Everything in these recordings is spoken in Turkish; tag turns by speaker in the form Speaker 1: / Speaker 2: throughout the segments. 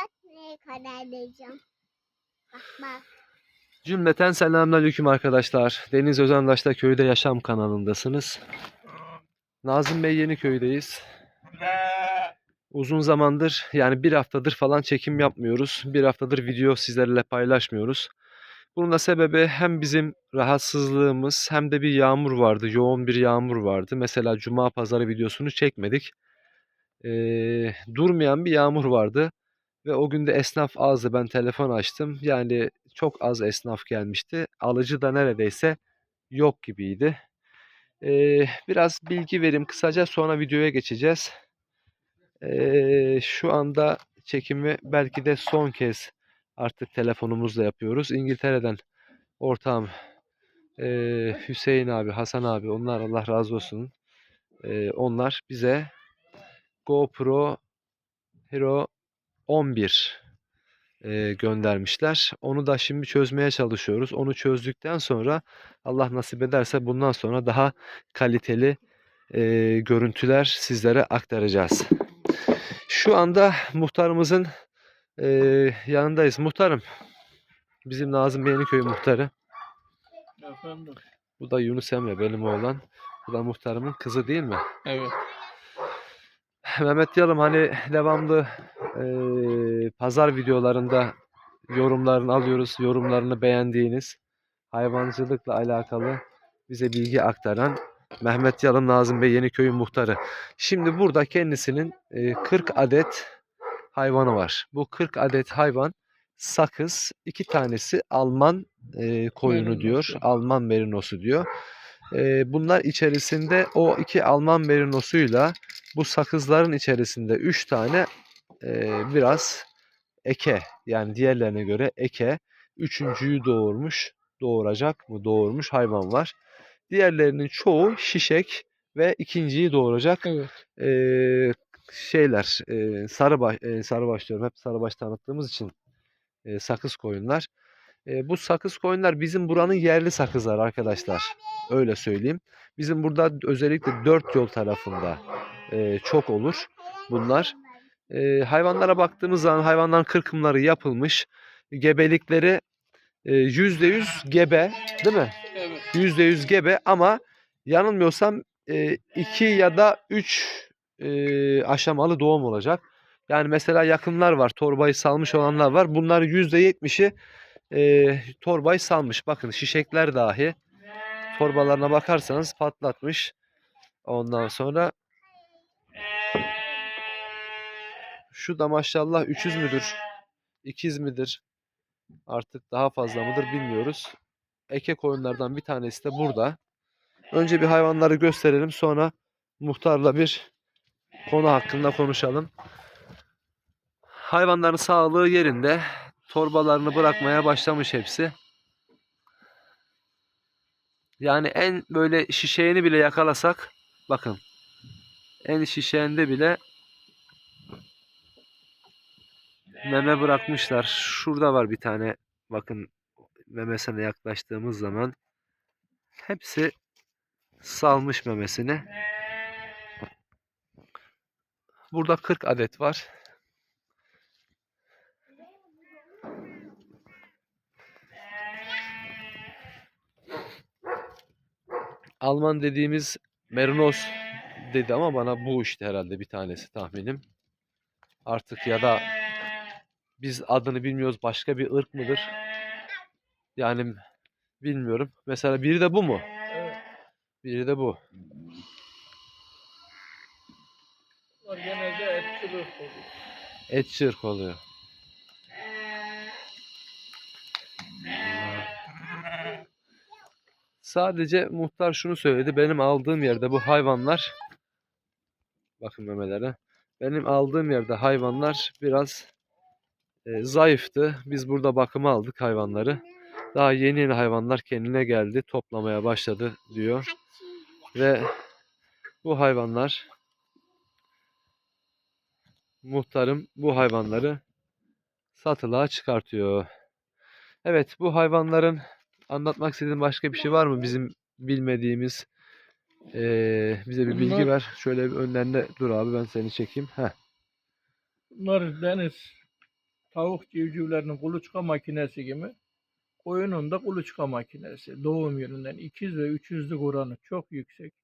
Speaker 1: bak neye kadar.
Speaker 2: Cümleten selamünaleyküm arkadaşlar. Deniz Özendaş'ta Köyde Yaşam kanalındasınız. Nazım Bey Yeniköy'deyiz. Uzun zamandır yani bir haftadır falan çekim yapmıyoruz. Bir haftadır video sizlerle paylaşmıyoruz. Bunun da sebebi hem bizim rahatsızlığımız hem de bir yağmur vardı. Yoğun bir yağmur vardı. Mesela Cuma pazarı videosunu çekmedik. Ee, durmayan bir yağmur vardı. Ve o gün de esnaf azdı. Ben telefon açtım. Yani çok az esnaf gelmişti. Alıcı da neredeyse yok gibiydi. Ee, biraz bilgi vereyim kısaca sonra videoya geçeceğiz. Ee, şu anda çekimi belki de son kez artık telefonumuzla yapıyoruz. İngiltere'den ortağım ee, Hüseyin abi, Hasan abi onlar Allah razı olsun. Ee, onlar bize GoPro Hero 11 e, göndermişler. Onu da şimdi çözmeye çalışıyoruz. Onu çözdükten sonra Allah nasip ederse bundan sonra daha kaliteli e, görüntüler sizlere aktaracağız. Şu anda muhtarımızın e, yanındayız. Muhtarım, bizim Nazım Yeniköy muhtarı.
Speaker 3: Efendim.
Speaker 2: Bu da Yunus Emre benim oğlan. Bu da muhtarımın kızı değil mi?
Speaker 3: Evet.
Speaker 2: Mehmet Yalım hani devamlı eee, pazar videolarında yorumlarını alıyoruz. Yorumlarını beğendiğiniz hayvancılıkla alakalı bize bilgi aktaran Mehmet Yalım Nazım Bey Yeniköy'ün muhtarı. Şimdi burada kendisinin eee, 40 adet hayvanı var. Bu 40 adet hayvan sakız, iki tanesi Alman eee, koyunu
Speaker 3: Merinosu.
Speaker 2: diyor. Alman merinosu diyor. Eee, bunlar içerisinde o iki Alman merinosuyla bu sakızların içerisinde 3 tane eee, biraz eke yani diğerlerine göre eke. Üçüncüyü doğurmuş, doğuracak mı doğurmuş hayvan var. Diğerlerinin çoğu şişek ve ikinciyi doğuracak
Speaker 3: Evet.
Speaker 2: eee, şeyler. eee sarıbaş, eee, sarıbaş diyorum hep sarıbaş tanıttığımız için eee, sakız koyunlar. Eee, bu sakız koyunlar bizim buranın yerli sakızlar arkadaşlar. Öyle söyleyeyim. Bizim burada özellikle dört yol tarafında eee, çok olur bunlar. Eee, hayvanlara baktığımız zaman hayvanların kırkımları yapılmış. Gebelikleri yüzde yüz gebe değil mi?
Speaker 3: Evet.
Speaker 2: yüzde yüz gebe ama yanılmıyorsam eee, iki ya da üç eee, aşamalı doğum olacak. Yani mesela yakınlar var, torbayı salmış olanlar var. Bunlar yüzde yetmişi torbayı salmış. Bakın şişekler dahi torbalarına bakarsanız patlatmış. Ondan sonra şu da maşallah 300 müdür? 200 midir? Artık daha fazla mıdır bilmiyoruz. Eke koyunlardan bir tanesi de burada. Önce bir hayvanları gösterelim sonra muhtarla bir konu hakkında konuşalım. Hayvanların sağlığı yerinde. Torbalarını bırakmaya başlamış hepsi. Yani en böyle şişeğini bile yakalasak bakın en şişeğinde bile meme bırakmışlar. Şurada var bir tane bakın memesine yaklaştığımız zaman hepsi salmış memesini. Burada 40 adet var. Alman dediğimiz Merinos dedi ama bana bu işte herhalde bir tanesi tahminim. Artık ya da biz adını bilmiyoruz başka bir ırk mıdır? Yani bilmiyorum. Mesela biri de bu mu?
Speaker 3: Evet.
Speaker 2: Biri de bu.
Speaker 3: Bunlar genelde etçilik olur.
Speaker 2: Etçi ırk oluyor. Sadece muhtar şunu söyledi. Benim aldığım yerde bu hayvanlar bakın memelere. Benim aldığım yerde hayvanlar biraz e, zayıftı. Biz burada bakıma aldık hayvanları. Daha yeni yeni hayvanlar kendine geldi. Toplamaya başladı diyor. Ve bu hayvanlar muhtarım bu hayvanları satılığa çıkartıyor. Evet bu hayvanların anlatmak istediğin başka bir şey var mı bizim bilmediğimiz eee, bize bir bilgi
Speaker 3: Bunlar-
Speaker 2: ver. Şöyle bir önlerinde dur abi ben seni çekeyim. Heh.
Speaker 3: Bunlar deniz tavuk civcivlerinin kuluçka makinesi gibi koyunun da kuluçka makinesi. Doğum yönünden ikiz ve üçüzlük oranı çok yüksek.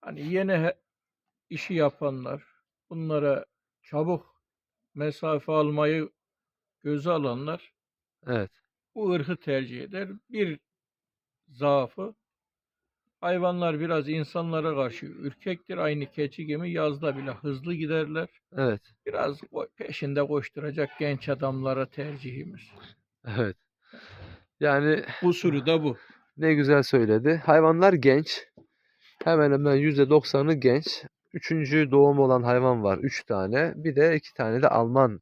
Speaker 3: Hani yeni işi yapanlar, bunlara çabuk mesafe almayı göze alanlar
Speaker 2: Evet.
Speaker 3: bu ırkı tercih eder. Bir zaafı hayvanlar biraz insanlara karşı ürkektir. Aynı keçi gibi yazda bile hızlı giderler.
Speaker 2: Evet.
Speaker 3: Biraz peşinde koşturacak genç adamlara tercihimiz.
Speaker 2: Evet. Yani
Speaker 3: Usulü de bu.
Speaker 2: ne güzel söyledi. Hayvanlar genç. Hemen hemen %90'ı genç. Üçüncü doğum olan hayvan var. Üç tane. Bir de iki tane de Alman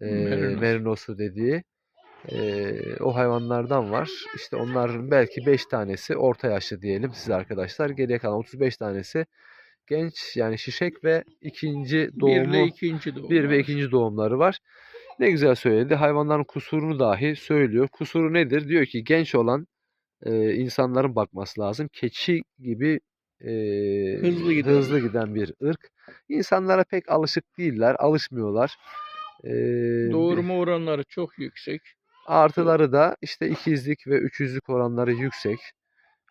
Speaker 2: e,
Speaker 3: Merinos.
Speaker 2: merinosu dediği e, o hayvanlardan var. İşte onların belki 5 tanesi orta yaşlı diyelim size arkadaşlar. Geriye kalan 35 tanesi genç yani şişek ve ikinci
Speaker 3: Bir ile
Speaker 2: doğumu
Speaker 3: ikinci doğum.
Speaker 2: bir ve ikinci doğumları var. Ne güzel söyledi. Hayvanların kusurunu dahi söylüyor. Kusuru nedir? Diyor ki genç olan e, insanların bakması lazım. Keçi gibi e,
Speaker 3: Hızlı giden.
Speaker 2: hızlı giden bir ırk. İnsanlara pek alışık değiller, alışmıyorlar. E,
Speaker 3: Doğurma oranları çok yüksek.
Speaker 2: Artıları da işte ikizlik ve üçüzlük oranları yüksek.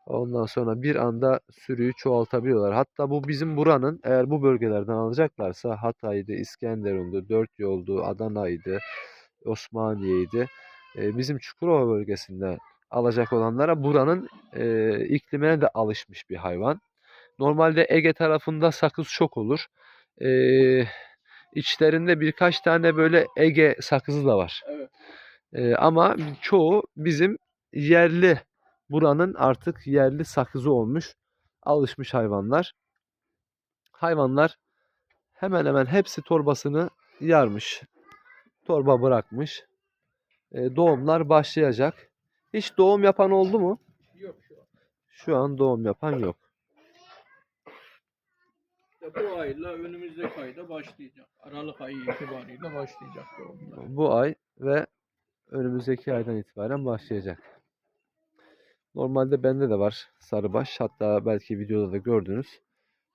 Speaker 2: Ondan sonra bir anda sürüyü çoğaltabiliyorlar. Hatta bu bizim buranın eğer bu bölgelerden alacaklarsa Hatay'dı, İskenderun'du, Dört Yoldu, Adana'ydı, Osmaniye'ydi. e, bizim Çukurova bölgesinden alacak olanlara buranın e, iklimine de alışmış bir hayvan. Normalde Ege tarafında sakız çok olur. E, içlerinde birkaç tane böyle Ege sakızı da var.
Speaker 3: Evet.
Speaker 2: Ee, ama çoğu bizim yerli buranın artık yerli sakızı olmuş alışmış hayvanlar. Hayvanlar hemen hemen hepsi torbasını yarmış. Torba bırakmış. Ee, doğumlar başlayacak. Hiç doğum yapan oldu mu?
Speaker 3: Yok şu an.
Speaker 2: Şu an doğum yapan yok.
Speaker 3: Bu ayla önümüzdeki ayda başlayacak. Aralık ayı itibariyle başlayacak doğumlar.
Speaker 2: Bu ay ve önümüzdeki aydan itibaren başlayacak. Normalde bende de var sarıbaş. Hatta belki videoda da gördünüz.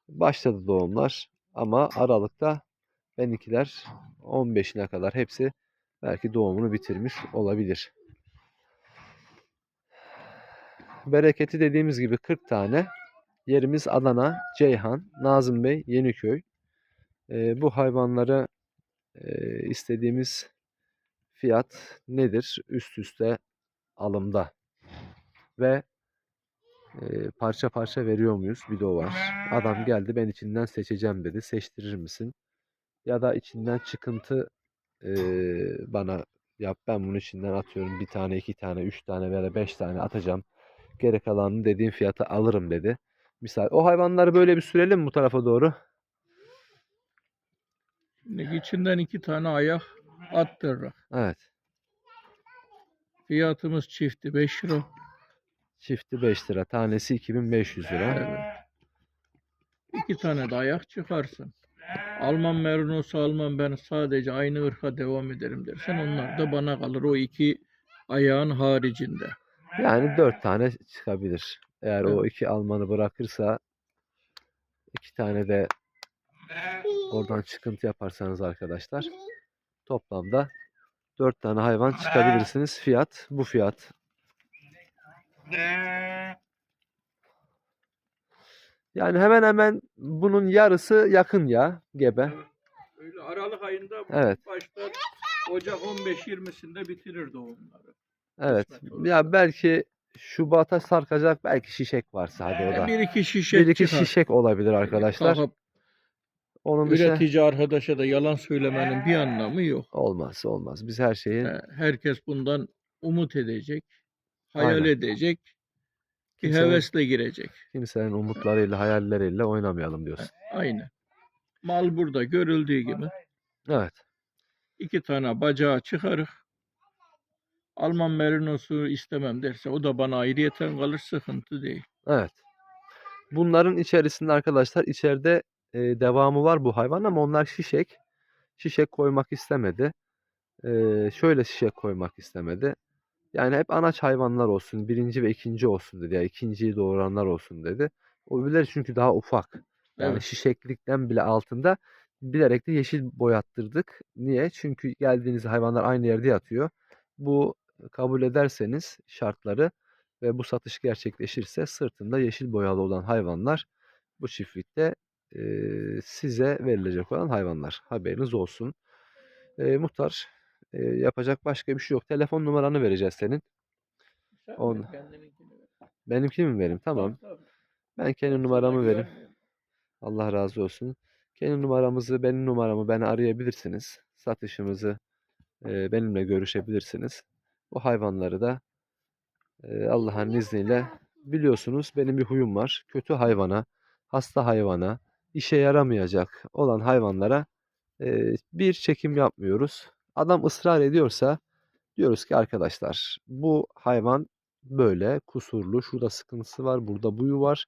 Speaker 2: Başladı doğumlar ama Aralık'ta benimkiler 15'ine kadar hepsi belki doğumunu bitirmiş olabilir. Bereketi dediğimiz gibi 40 tane. Yerimiz Adana, Ceyhan, Nazım Bey, Yeniköy. Ee, bu hayvanları e, istediğimiz fiyat nedir? Üst üste alımda. Ve e, parça parça veriyor muyuz? Bir de o var. Adam geldi ben içinden seçeceğim dedi. Seçtirir misin? Ya da içinden çıkıntı e, bana yap ben bunun içinden atıyorum bir tane, iki tane, üç tane veya beş tane atacağım. Geri kalanını dediğim fiyata alırım dedi. Misal o hayvanları böyle bir sürelim bu tarafa doğru?
Speaker 3: İçinden iki tane ayak attırır.
Speaker 2: Evet.
Speaker 3: Fiyatımız çifti 5 lira.
Speaker 2: Çifti 5 lira. Tanesi 2500 lira.
Speaker 3: Evet. İki tane de ayak çıkarsın. Alman merinosu almam ben sadece aynı ırka devam ederim dersen onlar da bana kalır o iki ayağın haricinde.
Speaker 2: Yani 4 tane çıkabilir. Eğer o
Speaker 3: Evet.
Speaker 2: iki Almanı bırakırsa iki tane de oradan çıkıntı yaparsanız arkadaşlar toplamda 4 tane hayvan çıkabilirsiniz. Fiyat bu fiyat. Yani hemen hemen bunun yarısı yakın ya gebe.
Speaker 3: Öyle Aralık ayında
Speaker 2: Evet.
Speaker 3: başlar Ocak 15-20'sinde bitirir doğumları.
Speaker 2: Evet. Ya belki Şubat'a sarkacak belki şişek varsa hadi o da.
Speaker 3: Bir iki şişe
Speaker 2: Bir iki
Speaker 3: çıkar.
Speaker 2: şişek olabilir arkadaşlar.
Speaker 3: Kalkıp
Speaker 2: Onun dışında
Speaker 3: üretici arkadaşa da yalan söylemenin bir anlamı yok.
Speaker 2: olmaz olmaz. Biz her şeyi
Speaker 3: He, Herkes bundan umut edecek, hayal
Speaker 2: Aynen.
Speaker 3: edecek ki
Speaker 2: Kimsenin-
Speaker 3: hevesle girecek.
Speaker 2: kimsenin umutlarıyla, hayalleriyle oynamayalım diyorsun.
Speaker 3: Aynen. Mal burada görüldüğü gibi
Speaker 2: Evet.
Speaker 3: iki tane bacağı çıkarır. Alman merinosu istemem derse o da bana ayrıyeten kalır sıkıntı değil.
Speaker 2: Evet. Bunların içerisinde arkadaşlar içeride e, devamı var bu hayvan ama onlar şişek. Şişek koymak istemedi. E, şöyle şişek koymak istemedi. Yani hep anaç hayvanlar olsun. Birinci ve ikinci olsun dedi. Ya ikinciyi doğuranlar olsun dedi. O öbürleri çünkü daha ufak. Yani
Speaker 3: Evet.
Speaker 2: şişeklikten bile altında. bilerek de yeşil boyattırdık. Niye? Çünkü geldiğiniz hayvanlar aynı yerde yatıyor. Bu kabul ederseniz şartları ve bu satış gerçekleşirse sırtında yeşil boyalı olan hayvanlar bu çiftlikte e, size verilecek olan hayvanlar. Haberiniz olsun. E, muhtar e, yapacak başka bir şey yok. Telefon numaranı vereceğiz senin.
Speaker 3: Sen
Speaker 2: On-. Benimkini mi vereyim? Tamam.
Speaker 3: Tabii, tabii.
Speaker 2: Ben kendi numaramı vereyim. Allah razı olsun. Kendi numaramızı, benim numaramı beni arayabilirsiniz. Satışımızı e, benimle görüşebilirsiniz. Bu hayvanları da e, Allah'ın izniyle biliyorsunuz benim bir huyum var. Kötü hayvana, hasta hayvana, işe yaramayacak olan hayvanlara e, bir çekim yapmıyoruz. Adam ısrar ediyorsa diyoruz ki arkadaşlar bu hayvan böyle kusurlu, şurada sıkıntısı var, burada buyu var.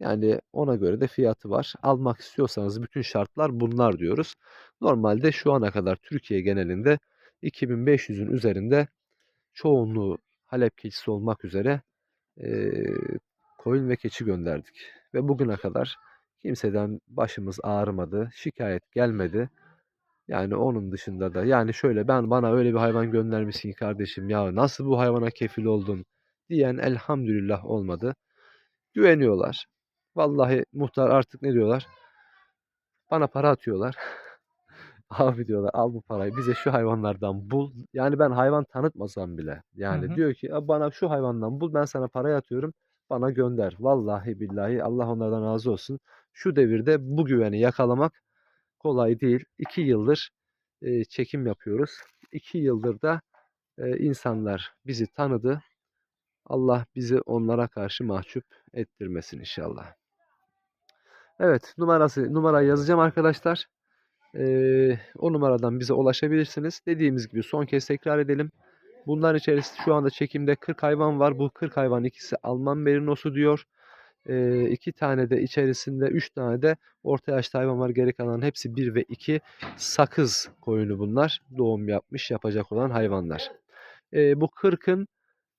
Speaker 2: Yani ona göre de fiyatı var. Almak istiyorsanız bütün şartlar bunlar diyoruz. Normalde şu ana kadar Türkiye genelinde 2500'ün üzerinde çoğunluğu Halep keçisi olmak üzere eee koyun ve keçi gönderdik. Ve bugüne kadar kimseden başımız ağrımadı, şikayet gelmedi. Yani onun dışında da yani şöyle ben bana öyle bir hayvan göndermişsin kardeşim ya nasıl bu hayvana kefil oldun diyen elhamdülillah olmadı. Güveniyorlar. Vallahi muhtar artık ne diyorlar? Bana para atıyorlar. Abi diyorlar al bu parayı bize şu hayvanlardan bul. Yani ben hayvan tanıtmasam bile. Yani
Speaker 3: Hı hı.
Speaker 2: diyor ki "Ya bana şu hayvandan bul ben sana parayı atıyorum. Bana gönder. Vallahi billahi Allah onlardan razı olsun. Şu devirde bu güveni yakalamak kolay değil. İki yıldır e, çekim yapıyoruz. İki yıldır da e, insanlar bizi tanıdı. Allah bizi onlara karşı mahcup ettirmesin inşallah. Evet, numarası numarayı yazacağım arkadaşlar. Ee, o numaradan bize ulaşabilirsiniz. Dediğimiz gibi son kez tekrar edelim. Bunların içerisinde şu anda çekimde 40 hayvan var. Bu 40 hayvan ikisi Alman merinosu diyor. Ee, iki tane de içerisinde 3 tane de orta yaşlı hayvan var. Geri kalan hepsi 1 ve 2 sakız koyunu bunlar. Doğum yapmış yapacak olan hayvanlar. Ee, bu 40'ın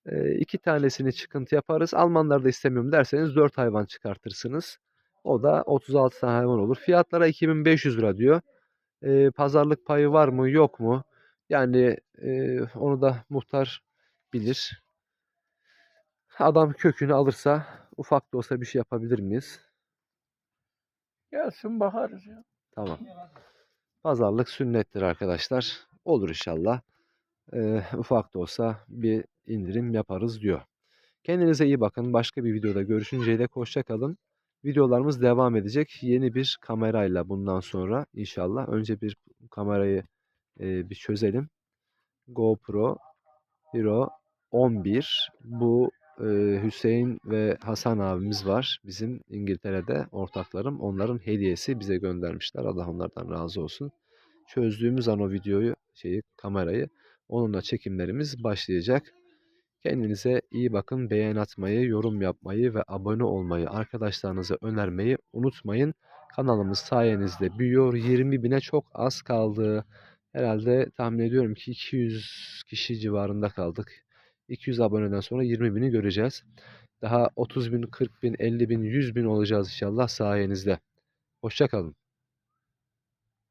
Speaker 2: e, iki tanesini çıkıntı yaparız. Almanlar da istemiyorum derseniz 4 hayvan çıkartırsınız. O da 36 tane hayvan olur. Fiyatlara 2500 lira diyor. Ee, pazarlık payı var mı yok mu? Yani e, onu da muhtar bilir. Adam kökünü alırsa ufak da olsa bir şey yapabilir miyiz?
Speaker 3: Gelsin bakarız ya.
Speaker 2: Tamam. Pazarlık sünnettir arkadaşlar. Olur inşallah. Ee, ufak da olsa bir indirim yaparız diyor. Kendinize iyi bakın. Başka bir videoda görüşünceye dek hoşça kalın. Videolarımız devam edecek. Yeni bir kamerayla bundan sonra inşallah. Önce bir kamerayı e, bir çözelim. GoPro Hero 11. Bu Hüseyin ve Hasan abimiz var. Bizim İngiltere'de ortaklarım. Onların hediyesi bize göndermişler. Allah onlardan razı olsun. Çözdüğümüz an o videoyu, şeyi, kamerayı onunla çekimlerimiz başlayacak. Kendinize iyi bakın. Beğen atmayı, yorum yapmayı ve abone olmayı, arkadaşlarınıza önermeyi unutmayın. Kanalımız sayenizde büyüyor. 20 bine çok az kaldı. Herhalde tahmin ediyorum ki 200 kişi civarında kaldık. 200 aboneden sonra 20 bini göreceğiz. Daha 30 bin, 40 bin, 50 bin, 100 bin olacağız inşallah sayenizde. Hoşçakalın.